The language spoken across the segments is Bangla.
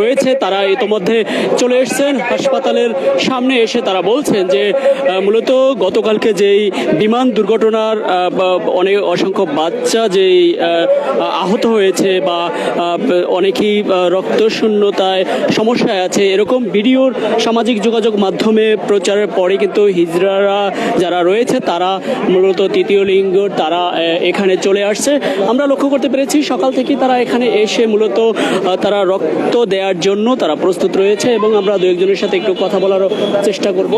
রয়েছে, তারা ইতোমধ্যে চলে এসেছেন। হাসপাতালের সামনে এসে তারা বলছেন যে মূলত গতকালকে যেই বিমান দুর্ঘটনার অনেক অসংখ্য বাচ্চা যেই আহত হয়েছে বা অনেকেই রক্তশূন্যতায় সমস্যায় আছে, এরকম ভিডিওর সামাজিক যোগাযোগ মাধ্যমে প্রচারের পরে কিন্তু হিজড়ারা যারা রয়েছে, তারা মূলত তৃতীয় লিঙ্গ তারা এখানে চলে আসছে। আমরা লক্ষ্য করতে পেরেছি, সকাল থেকেই তারা এখানে এসে মূলত তারা রক্ত দেওয়ার জন্য তারা প্রস্তুত রয়েছে এবং আমরা দু একজনের সাথে একটু কথা বলারও চেষ্টা করব।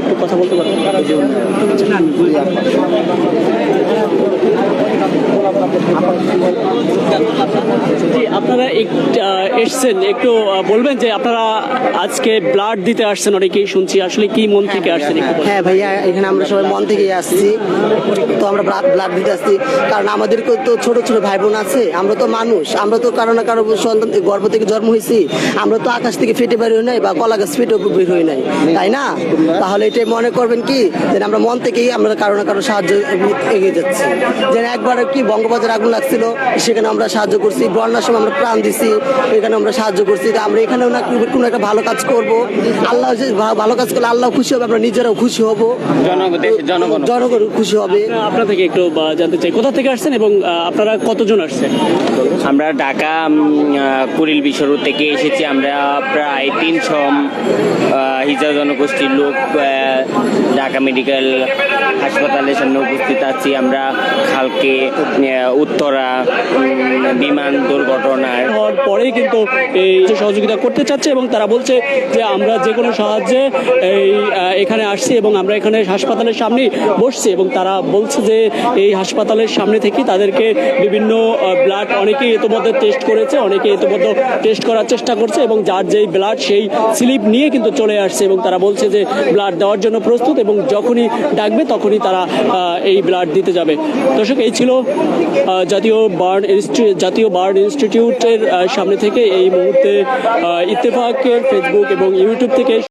একটু কথা বলতে পারব? আপনারা এসছেন। একটু বলবেন যে আপনারা আজকে ব্লাড দিতে আসছেন অনেকেই শুনছি। আসলে কি মন থেকে আসছেন হ্যাঁ ভাইয়া এখানে আমরা সবাই মন থেকেই আসছি। তো আমরা ব্লাড ব্লাড দিতে আসছি। কারণ আমাদেরকে তো ছোট ছোট ভাই বোন আছে। আমরা তো মানুষ। আমরা তো কারও না কারও সন্তান গর্ভ থেকে জন্ম হয়েছি। আমরা তো আকাশ থেকে ফেটে বের হই নাই বা কলা গাছ ফেটে বের হই নাই। তাই না? তাহলে এটাই মনে করবেন কি? যে আমরা মন থেকেই আমরা কারও না কারও সাহায্য এগিয়ে যাচ্ছি। যেন একবার কি বঙ্গবাজার আগুন লাগছিল সেখানে আমরা সাহায্য করছি। বন্যার সময় আমরা প্রাণ দিছি এখানে আমরা সাহায্য করছি। তা আমরা এখানেও না কোনো একটা ভালো কাজ করব। আল্লাহ যে ভালো কাজ করলে আল্লাহ খুশি হবে আমরা নিজেরাও খুশি হব। জনগণ খুশি। হবে। আপনার থেকে একটু জানতে চাই কোথা থেকে আসছেন এবং আপনারা কতজন আসছেন? আমরা ঢাকা কুড়িল বিশ্বরোড থেকে এসেছি। আমরা প্রায় তিনশো হিজা জনগোষ্ঠীর লোক ঢাকা মেডিকেল হাসপাতালের সামনে উপস্থিত আছি। আমরা খালকে উত্তরা, বিমান দুর্ঘটনার হওয়ার পরেই কিন্তু এই সহযোগিতা করতে চাচ্ছে এবং তারা বলছে যে আমরা যে কোনো সাহায্যে এই এখানে আসছি এবং আমরা এখানে হাসপাতালের সামনে বসছি এবং তারা বলছে যে এই হাসপাতালের সামনে থেকে তাদেরকে বিভিন্ন ব্লাড অনেকেই ইতিমধ্যে টেস্ট করেছে অনেকে ইতিমধ্যে টেস্ট করার চেষ্টা করছে এবং যার যেই ব্লাড সেই স্লিপ নিয়ে কিন্তু চলে আসছে এবং তারা বলছে যে ব্লাড দেওয়ার জন্য প্রস্তুত এবং যখনই ডাকবে তখনই তারা এই ব্লাড দিতে যাবে। দর্শক, এই ছিল জাতীয় বার্ন জাতীয় বার্ন ইনস্টিটিউটের সামনে থেকে এই মুহূর্তে ইত্তেফাকের ফেসবুক এবং ইউটিউব থেকে